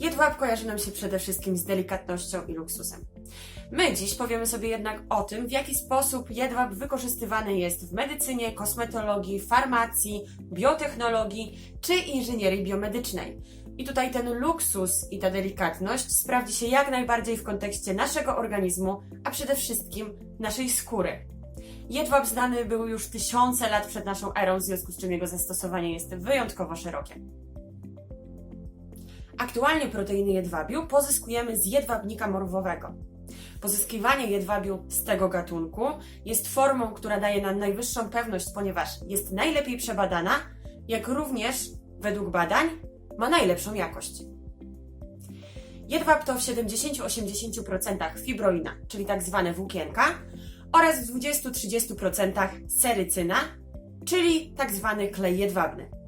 Jedwab kojarzy nam się przede wszystkim z delikatnością i luksusem. My dziś powiemy sobie jednak o tym, w jaki sposób jedwab wykorzystywany jest w medycynie, kosmetologii, farmacji, biotechnologii czy inżynierii biomedycznej. I tutaj ten luksus i ta delikatność sprawdzi się jak najbardziej w kontekście naszego organizmu, a przede wszystkim naszej skóry. Jedwab znany był już tysiące lat przed naszą erą, w związku z czym jego zastosowanie jest wyjątkowo szerokie. Aktualnie proteiny jedwabiu pozyskujemy z jedwabnika morwowego. Pozyskiwanie jedwabiu z tego gatunku jest formą, która daje nam najwyższą pewność, ponieważ jest najlepiej przebadana, jak również, według badań, ma najlepszą jakość. Jedwab to w 70-80% fibroina, czyli tak zwane włókienka, oraz w 20-30% serycyna, czyli tak zwany klej jedwabny.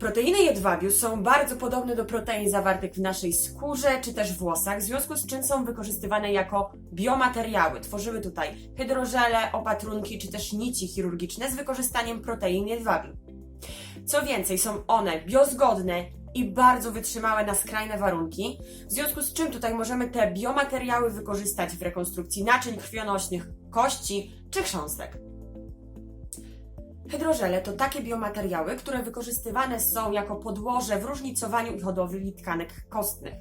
Proteiny jedwabiu są bardzo podobne do protein zawartych w naszej skórze czy też włosach, w związku z czym są wykorzystywane jako biomateriały. Tworzymy tutaj hydrożele, opatrunki czy też nici chirurgiczne z wykorzystaniem protein jedwabiu. Co więcej, są one biozgodne i bardzo wytrzymałe na skrajne warunki, w związku z czym tutaj możemy te biomateriały wykorzystać w rekonstrukcji naczyń krwionośnych, kości czy chrząstek. Hydrożele to takie biomateriały, które wykorzystywane są jako podłoże w różnicowaniu i hodowli tkanek kostnych.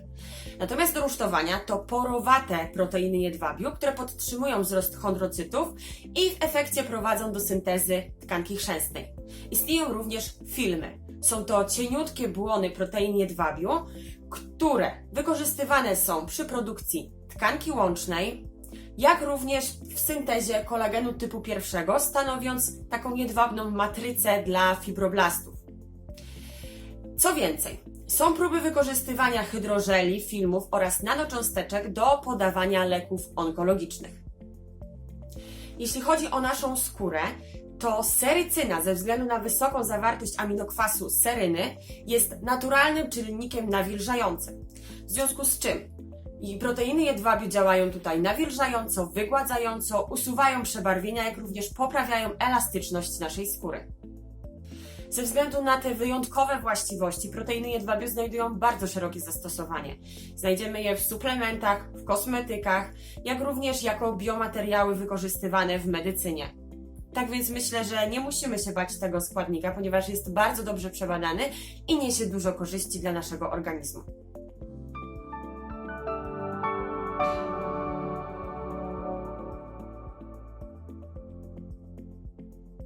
Natomiast do rusztowania to porowate proteiny jedwabiu, które podtrzymują wzrost chondrocytów i w efekcie prowadzą do syntezy tkanki chrzęstnej. Istnieją również filmy. Są to cieniutkie błony protein jedwabiu, które wykorzystywane są przy produkcji tkanki łącznej, jak również w syntezie kolagenu typu pierwszego, stanowiąc taką jedwabną matrycę dla fibroblastów. Co więcej, są próby wykorzystywania hydrożeli, filmów oraz nanocząsteczek do podawania leków onkologicznych. Jeśli chodzi o naszą skórę, to serycyna ze względu na wysoką zawartość aminokwasu seryny jest naturalnym czynnikiem nawilżającym. W związku z czym i proteiny jedwabiu działają tutaj nawilżająco, wygładzająco, usuwają przebarwienia, jak również poprawiają elastyczność naszej skóry. Ze względu na te wyjątkowe właściwości, proteiny jedwabiu znajdują bardzo szerokie zastosowanie. Znajdziemy je w suplementach, w kosmetykach, jak również jako biomateriały wykorzystywane w medycynie. Tak więc myślę, że nie musimy się bać tego składnika, ponieważ jest bardzo dobrze przebadany i niesie dużo korzyści dla naszego organizmu.